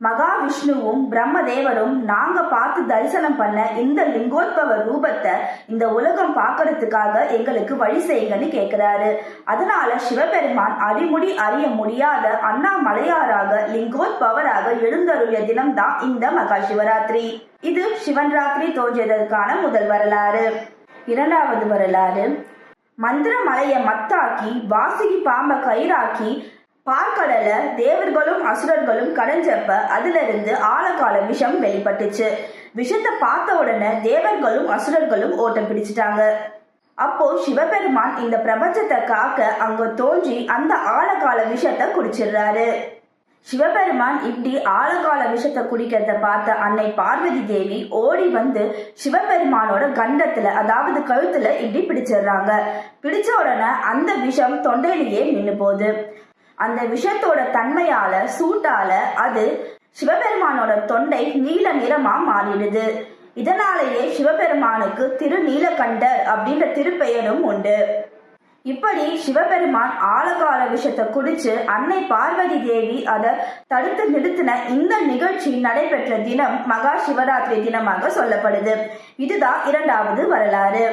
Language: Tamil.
மகாவிஷ்ணுவும் பிரம்மதேவரும் நாங்க பார்த்து தரிசனம் பண்ண இந்த லிங்கோத்பவ ரூபத்தை இந்த உலகம் பார்க்கறதுக்காக எங்களுக்கு வழி செய்யுங்கன்னு கேட்கிறாரு அதனால சிவபெருமான் அடிமுடி அறிய முடியாத அண்ணாமலையாராக லிங்கோத்பவராக எழுந்தருளிய தினம்தான் இந்த மகா சிவராத்திரி இது சிவன் ராத்திரி தோன்றியதற்கான முதல் வரலாறு. இரண்டாவது வரலாறு மந்திர மலையை மத்தாக்கி வாசுகி பாம்பை கயிறாக்கி பார்க்கடல தேவர்களும் அசுரர்களும் கடைஞ்சப்ப அதுல இருந்து ஆழகால விஷம் வெளிப்பட்டுச்சு. விஷத்தை பார்த்த உடனே தேவர்களும் அசுரர்களும் ஓட்டம் பிடிச்சிட்டாங்க. அப்போ சிவபெருமான் இந்த பிரபஞ்சத்தை காக்க அங்க தோன்றி அந்த ஆழகால விஷத்தை குடிச்சிடுறாரு. சிவபெருமான் இப்படி ஆழகால விஷத்தை குடிக்கிறத பார்த்த அன்னை பார்வதி தேவி ஓடி வந்து சிவபெருமானோட கண்டத்துல அதாவது கழுத்துல இப்படி பிடிச்சிடுறாங்க. பிடிச்ச உடனே அந்த விஷம் தொண்டையிலேயே நின்று போகுது. அந்த விஷத்தோட தன்மையால சூட்டால அது சிவபெருமானோட தொண்டை நீல நிறமா மாறிடுது. இதனாலேயே சிவபெருமானுக்கு திரு நீலகண்டர் அப்படின்ற திருப்பெயரும் உண்டு. இப்படி சிவபெருமான் ஆழகால விஷத்தை குடிச்சு அன்னை பார்வதி தேவி அதை தடுத்து நிறுத்தின இந்த நிகழ்ச்சி நடைபெற்ற தினம் மகா சிவராத்திரி தினமாக சொல்லப்படுது. இதுதான் இரண்டாவது வரலாறு.